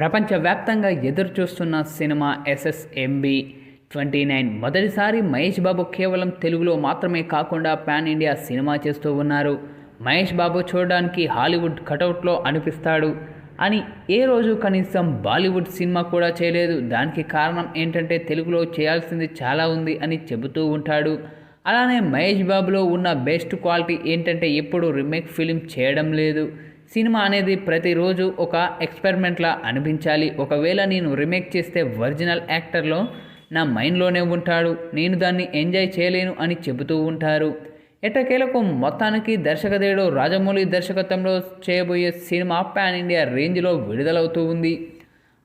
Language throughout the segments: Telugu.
ప్రపంచవ్యాప్తంగా ఎదురు చూస్తున్న సినిమా ఎస్ఎస్ఎంబి ట్వంటీ నైన్. మొదటిసారి మహేష్ బాబు కేవలం తెలుగులో మాత్రమే కాకుండా పాన్ ఇండియా సినిమా చేస్తూ ఉన్నారు. మహేష్ బాబు చూడడానికి హాలీవుడ్ కటౌట్లో అనిపిస్తాడు అని ఏ రోజు కనీసం బాలీవుడ్ సినిమా కూడా చేయలేదు. దానికి కారణం ఏంటంటే తెలుగులో చేయాల్సింది చాలా ఉంది అని చెబుతూ ఉంటాడు. అలానే మహేష్ బాబులో ఉన్న బెస్ట్ క్వాలిటీ ఏంటంటే ఎప్పుడు రీమేక్ ఫిలిం చేయడం లేదు. సినిమా అనేది ప్రతిరోజు ఒక ఎక్స్పెరిమెంట్లా అనిపించాలి. ఒకవేళ నేను రీమేక్ చేస్తే ఒరిజినల్ యాక్టర్లో నా మైండ్లోనే ఉంటాడు. నేను దాన్ని ఎంజాయ్ చేయలేను అని చెబుతూ ఉంటారు. ఎట్టకేలకు మొత్తానికి దర్శకదేడు రాజమౌళి దర్శకత్వంలో చేయబోయే సినిమా పాన్ ఇండియా రేంజ్లో విడుదలవుతూ ఉంది.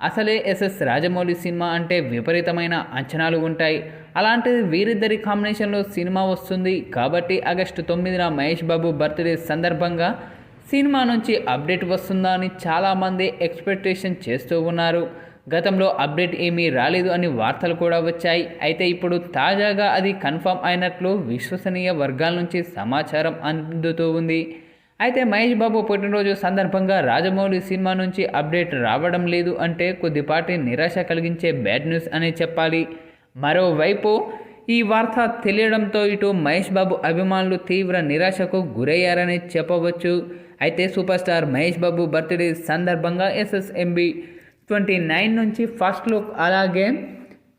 అసలే ఎస్ఎస్ రాజమౌళి సినిమా అంటే విపరీతమైన అంచనాలు ఉంటాయి. అలాంటిది వీరిద్దరి కాంబినేషన్లో సినిమా వస్తుంది. కాబట్టి ఆగస్టు తొమ్మిదిన మహేష్ బాబు బర్త్డే సందర్భంగా సినిమా నుంచి అప్డేట్ వస్తుందా అని చాలామంది ఎక్స్పెక్టేషన్ చేస్తూ ఉన్నారు. గతంలో అప్డేట్ ఏమీ రాలేదు అని వార్తలు కూడా వచ్చాయి. అయితే ఇప్పుడు తాజాగా అది కన్ఫర్మ్ అయినట్లు విశ్వసనీయ వర్గాల నుంచి సమాచారం అందుతూ ఉంది. అయితే మహేష్ బాబు పుట్టినరోజు సందర్భంగా రాజమౌళి సినిమా నుంచి అప్డేట్ రావడం లేదు అంటే కొద్దిపాటి నిరాశ కలిగించే బ్యాడ్ న్యూస్ అనే చెప్పాలి. మరోవైపు ఈ వార్త తెలియడంతో ఇటు మహేష్ బాబు అభిమానులు తీవ్ర నిరాశకు గురయ్యారని చెప్పవచ్చు. అయితే super star Mahesh Babu birthday సందర్భంగా ఎస్ఎస్ఎంబి ట్వంటీ నైన్ నుంచి ఫస్ట్ లుక్ అలాగే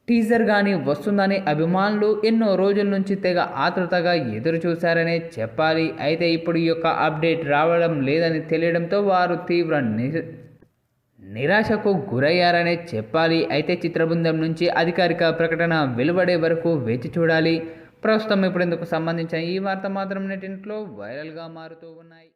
టీజర్ కానీ వస్తుందని అభిమానులు ఎన్నో రోజుల నుంచి తెగ ఆతృతగా ఎదురు చూశారనే చెప్పాలి. అయితే ఇప్పుడు ఈ యొక్క అప్డేట్ రావడం లేదని తెలియడంతో వారు తీవ్ర ని నిరాశకు గురయ్యారనే చెప్పాలి. అయితే చిత్రబృందం నుంచి అధికారిక ప్రకటన వెలువడే వరకు వేచి చూడాలి. ప్రస్తుతం ఇప్పుడు ఇందుకు సంబంధించిన ఈ వార్త మాత్రం నెటింట్లో వైరల్గా మారుతూ ఉన్నాయి.